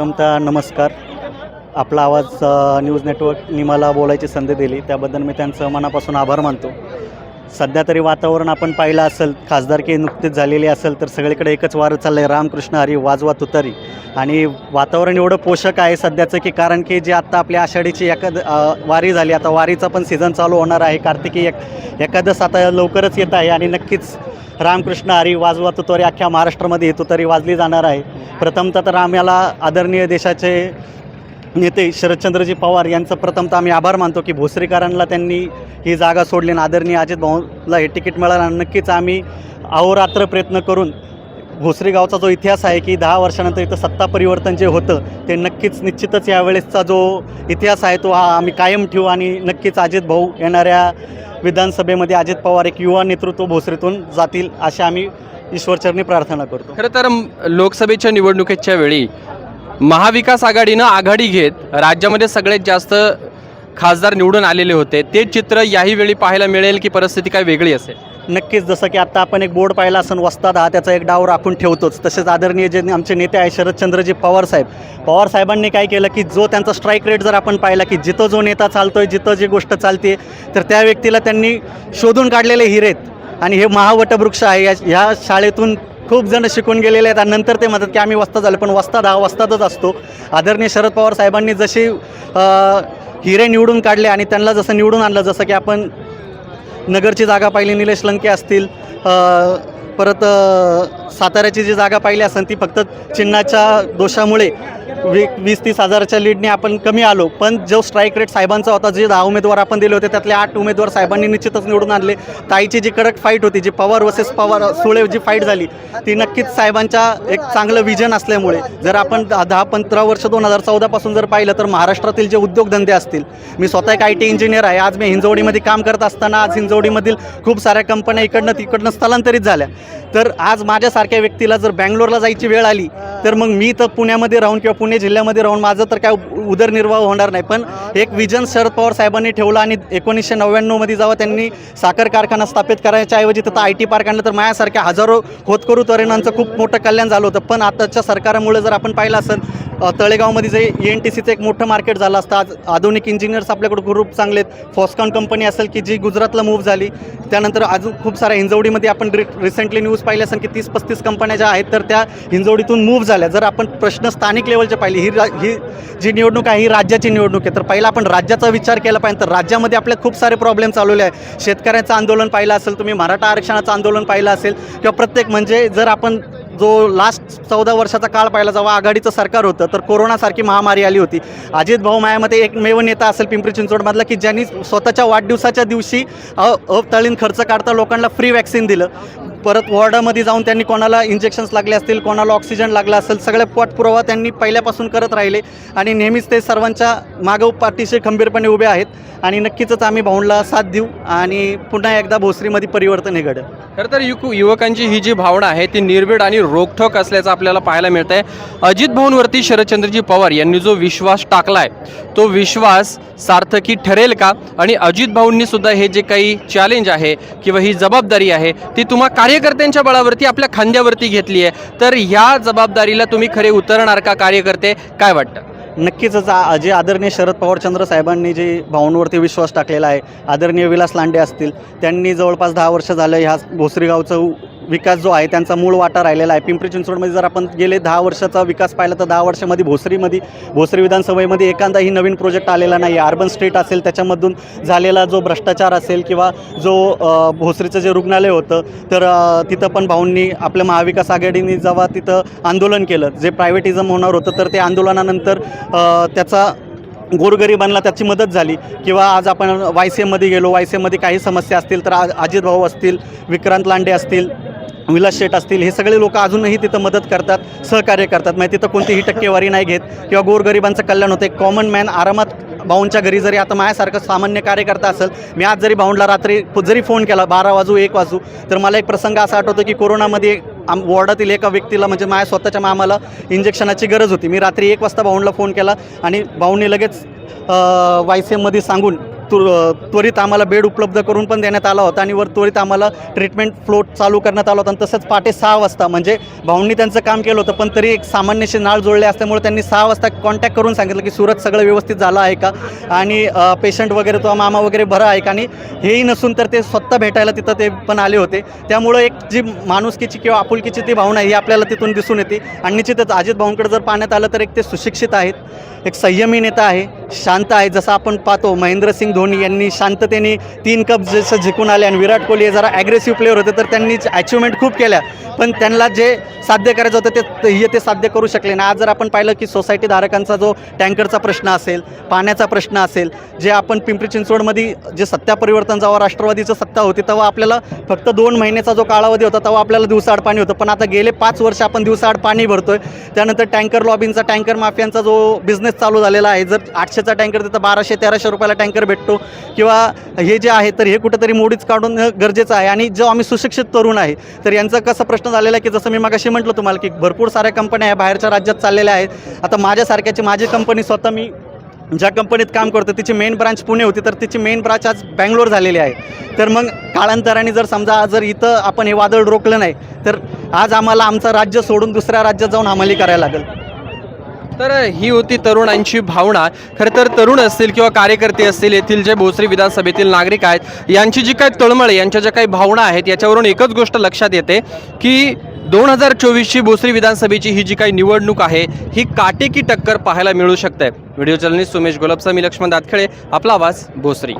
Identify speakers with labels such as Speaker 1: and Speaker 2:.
Speaker 1: प्रथमतः नमस्कार. आपला आवाज न्यूज नेटवर्कनी मला बोलायची संधी दिली. त्याबद्दल मी त्यांचं मनापासून आभार मानतो. सध्या तरी वातावरण आपण पाहिलं असेल खासदारकी नुकतीच झालेली असेल तर सगळीकडे एकच वारं चाललं आहे रामकृष्ण हरी वाजवा तुतारी. आणि वातावरण एवढं पोषक आहे सध्याचं की कारण की जे आत्ता आपल्या आषाढीची एकाद वारी झाली आता वारीचा पण सीझन चालू होणार आहे. कार्तिकी एक एकादश आता लवकरच येत आहे आणि नक्कीच रामकृष्ण हरी वाजवा तुतारी अख्ख्या महाराष्ट्रामध्ये येतो तुतारी वाजली जाणार आहे. प्रथमतः तर आम्हाला आदरणीय देशाचे नेते शरदचंद्रजी पवार यांचं प्रथमतः आम्ही आभार मानतो की भोसरीकरांना त्यांनी ही जागा सोडली आणि आदरणीय अजित भाऊला हे तिकीट मिळालं आणि नक्कीच आम्ही अहोरात्र प्रयत्न करून भोसरी गावचा जो इतिहास आहे की दहा वर्षानंतर इथं सत्ता परिवर्तन जे होतं ते नक्कीच निश्चितच यावेळेसचा जो इतिहास आहे तो हा आम्ही कायम ठेवू आणि नक्कीच अजित भाऊ येणाऱ्या विधानसभेमध्ये अजित पवार एक युवा नेतृत्व भोसरीतून जातील अशा आम्ही ईश्वरचरणी प्रार्थना करतो.
Speaker 2: खरं तर लोकसभेच्या निवडणुकीच्या वेळी महाविकास आघाडीनं आघाडी घेत राज्यामध्ये सगळ्यात जास्त खासदार निवडून आलेले होते. ते चित्र याही वेळी पाहायला मिळेल की परिस्थिती काय वेगळी असेल.
Speaker 1: नक्कीच जसं की आत्ता आपण एक बोर्ड पाहिला असून वस्ताद हा त्याचा एक डाव राखून ठेवतोच. तसेच आदरणीय जे आमचे नेते आहे शरदचंद्रजी पवार साहेब. पवार साहेबांनी काय केलं की जो त्यांचा स्ट्राईक रेट जर आपण पाहिला की जिथं जो नेता चालतोय जिथं जी गोष्ट चालते तर त्या व्यक्तीला त्यांनी शोधून काढलेले हिरेत. आणि हे महावटवृक्ष आहे या ह्या शाळेतून खूप जण शिकून गेलेले आहेत आणि नंतर ते म्हणतात की आम्ही वस्ता झालो पण वस्ताद हा वस्तादच असतो. आदरणीय शरद पवार साहेबांनी जशी हिरे निवडून काढले आणि त्यांना जसं निवडून आणलं जसं की आपण नगरची जागा पाहिली निलेश लंके असतील परत साताऱ्याची जी जागा पाहिली असेल ती फक्त चिन्हाच्या दोषामुळे वी वीस तीस हजाराच्या लीडने आपण कमी आलो. पण जो स्ट्राईक रेट साहेबांचा होता जे दहा उमेदवार आपण दिले होते त्यातले आठ उमेदवार साहेबांनी निश्चितच निवडून आणले. ताईची जी कडक फाईट होती जी पवार वर्सेस पवार सुळे जी फाईट झाली ती नक्कीच साहेबांच्या एक चांगलं विजन असल्यामुळे जर आपण दहा दहा पंधरा वर्ष दोन हजार चौदापासून जर पाहिलं तर महाराष्ट्रातील जे उद्योगधंदे असतील मी स्वतः एक आय टी इंजिनियर आहे आज मी हिंजवडीमध्ये काम करत असताना आज हिंजवडीमधील खूप साऱ्या कंपन्या इकडनं तिकडनं स्थलांतरित झाल्या. तर आज माझ्यासारख्या व्यक्तीला जर बँगलोरला जायची वेळ आली तर मग मी तर पुण्यामध्ये राहून किंवा पुणे जिल्ह्यामध्ये राहून माझं तर काय उदरनिर्वाह होणार नाही. पण एक विजन शरद पवार साहेबांनी ठेवलं आणि एकोणीसशे नव्याण्णवमध्ये जेव्हा त्यांनी साखर कारखाना स्थापित करायच्या ऐवजी तिथं आय टी पार्क आणलं तर माझ्यासारख्या हजारो होतकरू तरुणांचं खूप मोठं कल्याण झालं होतं. पण आताच्या सरकारमुळे जर आपण पाहिलं असेल तळेगावमध्ये जे ई एन टी सीचं एक मोठं मार्केट झालं असतं. आज आधुनिक इंजिनियर्स आपल्याकडे ग्रुप चांगले आहेत. फॉस्कॉन कंपनी असेल की जी गुजरातला मूव्ह झाली. त्यानंतर अजून खूप साऱ्या हिंजवडीमध्ये आपण रि रिसेंटली न्यूज पाहिली असेल की तीस पस्तीस कंपन्या ज्या आहेत तर त्या हिंजवडीतून मूव्ह झाल्या. जर आपण प्रश्न स्थानिक लेवलचे पाहिले ही रा ही जी निवडणूक आहे ही राज्याची निवडणूक आहे. तर पहिला आपण राज्याचा विचार केला पाहिजे. तर राज्यामध्ये आपले खूप सारे प्रॉब्लेम चालवले आहे शेतकऱ्यांचं आंदोलन पाहिलं असेल तुम्ही मराठा आरक्षणाचं आंदोलन पाहिलं असेल किंवा प्रत्येक म्हणजे जर आपण जो लास्ट चौदा वर्षाचा काळ पाहिला जेव्हा आघाडीचं सरकार होतं तर कोरोनासारखी महामारी आली होती. अजित भाऊ मायामध्ये एकमेव नेता असेल पिंपरी चिंचवडमधला की ज्यांनी स्वतःच्या वाढदिवसाच्या दिवशी अ अतळीन खर्च काढता लोकांना फ्री वॅक्सिन दिलं. परत वॉर्डामध्ये जाऊन त्यांनी कोणाला इंजेक्शन्स लागले असतील कोणाला ऑक्सिजन लागला असेल सगळे पाठपुरावा त्यांनी पहिल्यापासून करत राहिले आणि नेहमीच ते सर्वांच्या मागव पाठीशी खंबीरपणे उभे आहेत आणि नक्कीच आम्ही भाऊंला साथ देऊ आणि पुन्हा एकदा भोसरीमध्ये परिवर्तन हे घडेल
Speaker 2: खरं तर युक युवकांची ही जी भावना आहे ती निर्भीड आणि रोखठोक असल्याचं आपल्याला पाहायला मिळत आहे अजित भाऊंवरती शरदचंद्रजी पवार यांनी जो विश्वास टाकलाय तो विश्वास सार्थकी ठरेल का? आणि अजित भाऊंनी सुद्धा हे जे काही चॅलेंज आहे किंवा ही जबाबदारी आहे ती तुम्हाला कार्यकर्त्यांच्या बळावरती आपल्या खांद्यावरती घेतली आहे तर ह्या जबाबदारीला तुम्ही खरे उतरणार का कार्यकर्ते? काय वाटतं?
Speaker 1: नक्कीच जे आदरणीय शरद पवारचंद्र साहेबांनी जे भाऊंवरती विश्वास टाकलेला आहे आदरणीय विलास लांडे असतील त्यांनी जवळपास दहा वर्ष झालं ह्या भोसरीगावचं विकास जो आहे त्यांचा मूळ वाटा राहिलेला आहे. पिंपरी चिंचवडमध्ये जर आपण गेले दहा वर्षाचा विकास पाहिला तर दहा वर्षामध्ये भोसरीमध्ये भोसरी विधानसभेमध्ये एखादाही नवीन प्रोजेक्ट आलेला नाही अर्बन स्ट्रीट असेल त्याच्यामधून झालेला जो भ्रष्टाचार असेल किंवा जो भोसरीचं जे रुग्णालय होतं तर तिथं पण भाऊंनी आपल्या महाविकास आघाडीने जेव्हा तिथं आंदोलन केलं जे प्रायव्हेटिझम होणार होतं तर ते आंदोलनानंतर त्याचा गोरगरिबांना त्याची मदत झाली. किंवा आज आपण वाय सी एममध्ये गेलो वाय सी एममध्ये काही समस्या असतील तर आज अजित भाऊ असतील विक्रांत लांडे असतील विलास शेठ असतील हे सगळे लोक अजूनही तिथं मदत करतात सहकार्य करतात. म्हणजे तिथं कोणतीही टक्केवारी नाही घेत. किंवा गोरगरिबांचं कल्याण होतं एक कॉमन मॅन आरामात भाऊंच्या घरी जरी आता माझ्यासारखं सामान्य कार्यकर्ता असेल मी आज जरी भाऊंडला रात्री जरी फोन केला बारा वाजू एक वाजू तर मला एक प्रसंग असा आठवतो की कोरोनामध्ये आम वॉर्डातील एका व्यक्तीला म्हणजे माझ्या स्वतःच्या मामाला इंजेक्शनाची गरज होती. मी रात्री एक वाजता भाऊंडला फोन केला आणि भाऊंनी लगेच वाय सी एममध्ये सांगून तु त्वरित आम्हाला बेड उपलब्ध करून पण देण्यात आला होता आणि वर त्वरित आम्हाला ट्रीटमेंट फ्लोट चालू करण्यात आला होता आणि तसंच पहाटे सहा वाजता. म्हणजे भाऊंनी त्यांचं काम केलं होतं पण तरी एक सामान्यशी नाळ जोडले असल्यामुळे त्यांनी सहा वाजता कॉन्टॅक्ट करून सांगितलं की सुरत सगळं व्यवस्थित झालं आहे का? आणि पेशंट वगैरे तो मामा वगैरे बरं आहे का? आणि हेही नसून तर ते स्वतः भेटायला तिथं ते पण आले होते. त्यामुळं एक जी माणुसकीची किंवा आपुलकीची ती भावना आहे ही आपल्याला तिथून दिसून येते. आणि निश्चितच अजित भाऊंकडे जर पाहण्यात आलं तर एक ते सुशिक्षित आहेत. एक संयमी नेता आहे. शांत आहे. जसं आपण पाहतो महेंद्रसिंग धोनी यांनी शांततेने तीन कप जसं जिंकून आले आणि विराट कोहली हे जरा ॲग्रेसिव्ह प्लेअर होते तर त्यांनी अचिव्हमेंट खूप केल्या. पण त्यांना जे साध्य करायचं होतं ते हे ते साध्य करू शकले नाही. आज जर आपण पाहिलं की सोसायटी धारकांचा जो टँकरचा प्रश्न असेल पाण्याचा प्रश्न असेल जे आपण पिंपरी चिंचवडमध्ये जे सत्ता परिवर्तन जेव्हा राष्ट्रवादीचं सत्ता होती तेव्हा आपल्याला फक्त दोन महिन्याचा जो कालावधी होता तेव्हा आपल्याला दिवसाआड पाणी होतं. पण आता गेले पाच वर्ष आपण दिवसाआड पाणी भरतोय. त्यानंतर टँकर लॉबींचा टँकर माफियांचा जो बिझनेस चालू झालेला आहे जर आठशे पाचशेचा टँकर तिथं बाराशे तेराशे रुपयाला टँकर भेटतो. किंवा हे जे आहे तर हे कुठंतरी मोडीच काढून गरजेचं आहे. आणि जो आम्ही सुशिक्षित तरुण आहे तर यांचा कसा प्रश्न झालेला आहे की जसं मी मागाशी म्हटलं तुम्हाला की भरपूर साऱ्या कंपन्या ह्या बाहेरच्या राज्यात चाललेल्या आहेत. आता माझ्यासारख्याची माझी कंपनी स्वतः मी ज्या कंपनीत काम करतो तिची मेन ब्रांच पुणे होती तर तिची मेन ब्रांच आज बँगलोर झालेली आहे. तर मग काळांतराने जर समजा जर इथं आपण हे वादळ रोखलं नाही तर आज आम्हाला आमचं राज्य सोडून दुसऱ्या राज्यात जाऊन हमाली करायला लागेल.
Speaker 2: तर ही होती तरुणांची भावना. खरं तर तरुण असतील किंवा कार्यकर्ते असतील येथील जे भोसरी विधानसभेतील नागरिक आहेत यांची जी काही तळमळ यांच्या ज्या काही भावना आहेत याच्यावरून एकच गोष्ट लक्षात येते की दोन हजार चोवीसची भोसरी विधानसभेची ही जी काही निवडणूक आहे ही काटेकी टक्कर पाहायला मिळू शकते. व्हिडिओ जर्नलिस्ट सुमेश गोलपसा मी लक्ष्मण दातखेळे आपला आवाज भोसरी.